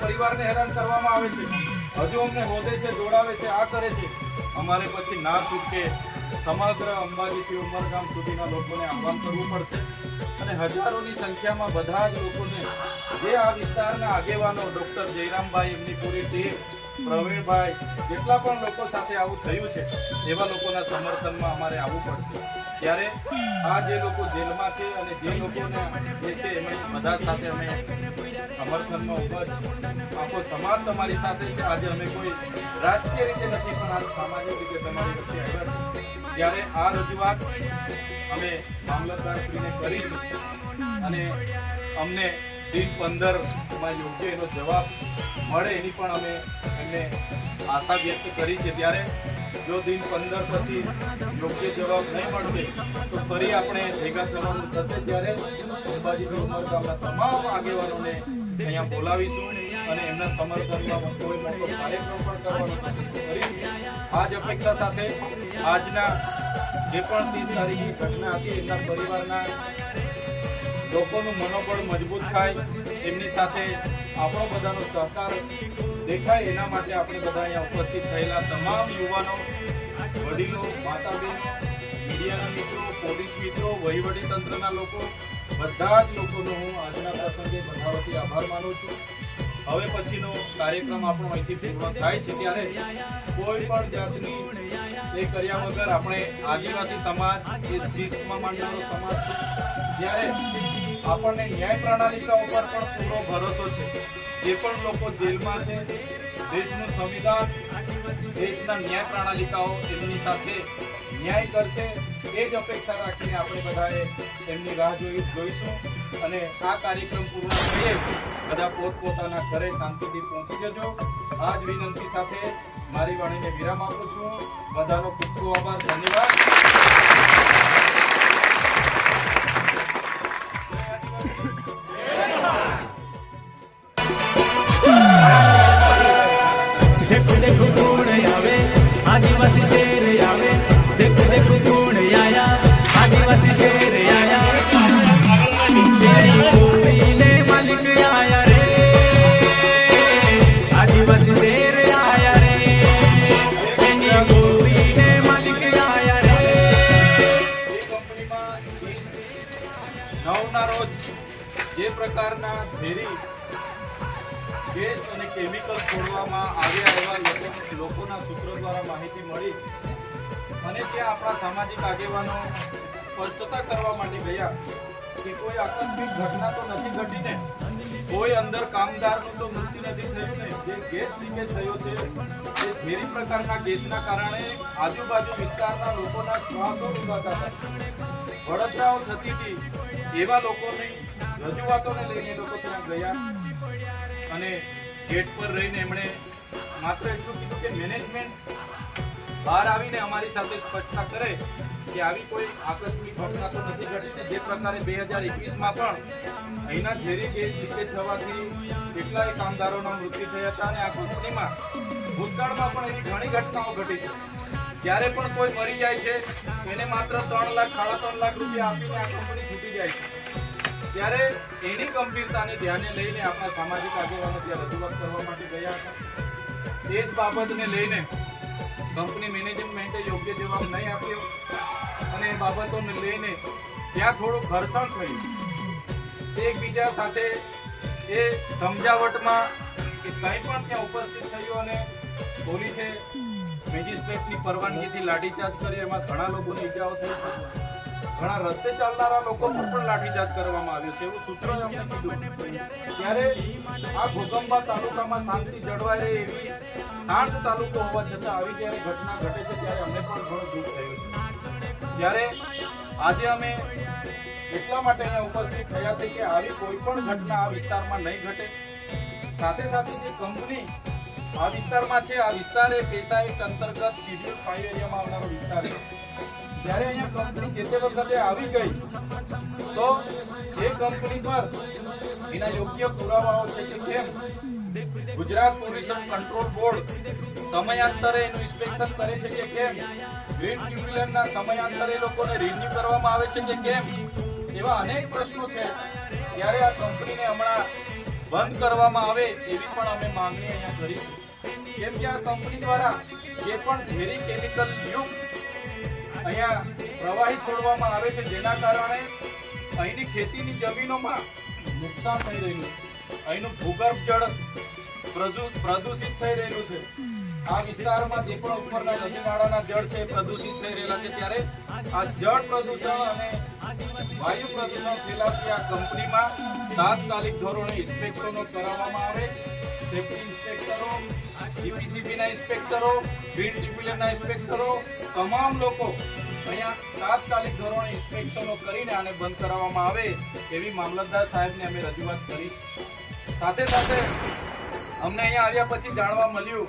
પરિવારને હેરાન કરવામાં આવે છે. હજુ અમને હોદે છે જોડાવે છે, આ કરે છે. અમારે પછી ના છૂટકે સમગ્ર અંબાજીથી ઉમરગામ સુધીના લોકોને આહવાન કરવું પડશે. અને હજારોની સંખ્યામાં બધા જ લોકોને જે આ વિસ્તારના આગેવાનો ડૉક્ટર જયરામભાઈ, એમની પૂરી ટીમ, પ્રવીણભાઈ, જેટલા પણ લોકો સાથે આવું થયું છે, એવા લોકોના સમર્થનમાં અમારે આવવું પડશે. ત્યારે આ જે લોકો જેલમાં છે અને જે લોકોને જે છે એમની બધા સાથે અમે સમર્થનમાં ઊભા છે આખો સમાજ તમારી સાથે છે. આજે અમે કોઈ રાજકીય રીતે નથી, પણ આ સામાજિક રીતે તમારી વચ્ચે ત્યારે આ રજૂઆત અમે મામલતદારશ્રીને કરી અને અમને દિન પંદરમાં યોગ્ય એનો જવાબ મળે એની પણ અમે એમને આશા વ્યક્ત કરી છે. ત્યારે જો દિન પંદર પછી યોગ્ય જવાબ નહીં મળશે, તો ફરી આપણે ભેગા થવાનું થશે. ત્યારે અંબાજી ઉમરગામના તમામ આગેવાનોને અહીંયા બોલાવીશું અને એમના સમર્થનમાં કોઈ મોટો કાર્યક્રમ પણ કરવાનો આ અપેક્ષા સાથે આજના જે પણ ત્રીસ તારીખની ઘટના હતી, એમના પરિવારના લોકોનું મનોબળ મજબૂત થાય, એમની સાથે આપણો બધાનો સહકાર દેખાય, એના માટે આપણે બધા અહીંયા ઉપસ્થિત થયેલા તમામ યુવાનો, વડીલો માતા બહેનો મીડિયાના મિત્રો, પોલીસ મિત્રો, વહીવટી તંત્રના લોકો બધા જ લોકોનો હું આજના પ્રસંગે બધા આભાર માનું છું. હવે પછીનો કાર્યક્રમ આપણો અહીંથી પૂર્ણ થાય છે ત્યારે કોઈ પણ જાતની એ કર્યા વગર આપણે આદિવાસી સમાજ, એ શિસ્તમાં માંડવાનો સમાજ જ્યારે આપણને ન્યાય પ્રણાલિકા ઉપર પણ પૂરો ભરોસો છે. જે પણ લોકો જેલમાં છે, દેશનું સંવિધાન, દેશના ન્યાય પ્રણાલિકાઓ એમની સાથે ન્યાય કરશે એ જ અપેક્ષા રાખીને આપણે બધાએ એમની રાહ જોઈ જોઈશું અને આ કાર્યક્રમ પૂર્ણ થઈએ બધા પોતપોતાના ઘરે શાંતિથી પહોંચી જજો. આ જ વિનંતી સાથે મારી વાણીને વિરામ આપું છું. બધાનો ખૂબ ખૂબ આભાર. ધન્યવાદ. અને કેમિકલ છોડવામાં આવ્યા એવા લોકો લોકોના સૂત્રો દ્વારા માહિતી મળી અને ત્યાં આપણા સામાજિક આગેવાનો સ્પષ્ટતા કરવા માટે ગયા કે કોઈ આકસ્મિક ઘટના તો નથી ઘટીને કોઈ અંદર કામદારનું તો મૃત્યુ નથી થયું ને, જે ગેસ લીકેજ થયો છે એ ઝેરી પ્રકારના ગેસના કારણે આજુબાજુ વિસ્તારના લોકોના શ્વાસો રૂંધાતા હતા. વડોદરાઓ થતી હતી. એવા લોકોની રજૂઆતોને લઈને લોકો ત્યાં ગયા અને ગેટ પર રહીને એમણે માત્ર એટલું કીધું કે મેનેજમેન્ટ બહાર આવીને અમારી સાથે સ્પષ્ટતા કરે કે આવી કોઈ આકસ્મિક ઘટના તો નથી ઘટી. ને જે પ્રકારે બે હજાર એકવીસમાં પણ અહીંના ઝેરી ગેસ લીકેજ થવાથી કેટલાય કામદારોના મૃત્યુ થયા હતા અને આ કંપનીમાં ભૂતકાળમાં પણ એવી ઘણી ઘટનાઓ ઘટી છે. જ્યારે પણ કોઈ મરી જાય છે, એને માત્ર ત્રણ લાખ, સાડા ત્રણ લાખ રૂપિયા આપીને આ કંપની છૂટી જાય છે. ત્યારે એની ગંભીરતાને ધ્યાને લઈને આપણા સામાજિક આગેવાનો ત્યાં રજૂઆત કરવા માટે ગયા હતા. એ જ બાબતને લઈને કંપની મેનેજમેન્ટે યોગ્ય જવાબ નહીં આપ્યો અને એ બાબતોને લઈને ત્યાં થોડું ઘર્ષણ થયું. એકબીજા સાથે એ સમજાવટમાં કે કંઈ પણ ત્યાં ઉપસ્થિત થયું અને પોલીસે મેજિસ્ટ્રેટની પરવાનગીથી લાઠીચાર્જ કરી, એમાં ઘણા લોકોને ઈજાઓ થઈ. છે ઘણા રસ્તે ચાલનારા લોકો પર પણ લાઠીચાર્જ કરવામાં આવ્યો છે, એવું સૂત્ર ત્યારે આ ઘોગંબા તાલુકામાં શાંતિ જળવાય રહે એવી શાંત તાલુકો હોવા છતાં આવી જ્યારે ઘટના ઘટે છે ત્યારે અમને પણ ઘણું દુઃખ થયું છે. ત્યારે આજે અમે એટલા માટે ઉપસ્થિત થયા છે કે આવી કોઈ પણ ઘટના આ વિસ્તારમાં નહીં ઘટે. સાથે સાથે જે કંપની આ વિસ્તારમાં છે, આ વિસ્તાર એ પેશા એક અંતર્ગત શિડ્યુલ ફાઈવ એરિયામાં આવનારો વિસ્તાર છે. જ્યારે અહીંયા કંપની જે વખતે આવી ગઈ, તો એ કંપની પર એના યોગ્ય પુરાવાઓ છે કે કેમ? ગુજરાત પોલ્યુશન કંટ્રોલ બોર્ડ સમયાંતરે એનું ઇન્સ્પેક્શન કરે છે કે કેમ? ગ્રીન ટ્રિબ્યુનલના સમયાંતરે લોકોને રિન્યુ કરવામાં આવે છે કે કેમ? એવા અનેક પ્રશ્નો છે. ત્યારે આ કંપનીને હમણાં બંધ કરવામાં આવે એવી પણ અમે માંગણી અહીંયા કરી. કેમ કે આ કંપની દ્વારા જે પણ ઝેરી કેમિકલ યુક્ત અહીંયા પ્રવાહી છોડવામાં આવે છે, જેના કારણે અહીંની ખેતીની જમીનોમાં નુકસાન થઈ રહ્યું છે. અહીંનું ભૂગર્ભ જળ પ્રદૂ- પ્રદૂષિત થઈ રહેલું છે. આ વિસ્તારમાં જે પણ ઉપરના નદી નાળાના જળ છે પ્રદૂષિત થઈ રહેલા છે. ત્યારે આ જળ પ્રદૂષણ અને વાયુ પ્રદૂષણ ફેલાવતી આ કંપનીમાં તાત્કાલિક ધોરણે ઇન્સ્પેક્શનો કરાવવામાં આવે. સેફ્ટી ઇન્સ્પેક્ટરો જીપીસીબીના ઇન્સ્પેક્ટરો ગ્રીન ટ્રિબ્યુનલના ઇન્સ્પેક્ટરો, તમામ લોકો અહીંયા તાત્કાલિક ધોરણે ઇન્સ્પેક્શનો કરીને આને બંધ કરાવવામાં આવે એવી મામલતદાર સાહેબને અમે રજૂઆત કરી. સાથે સાથે અમને અહીંયા આવ્યા પછી જાણવા મળ્યું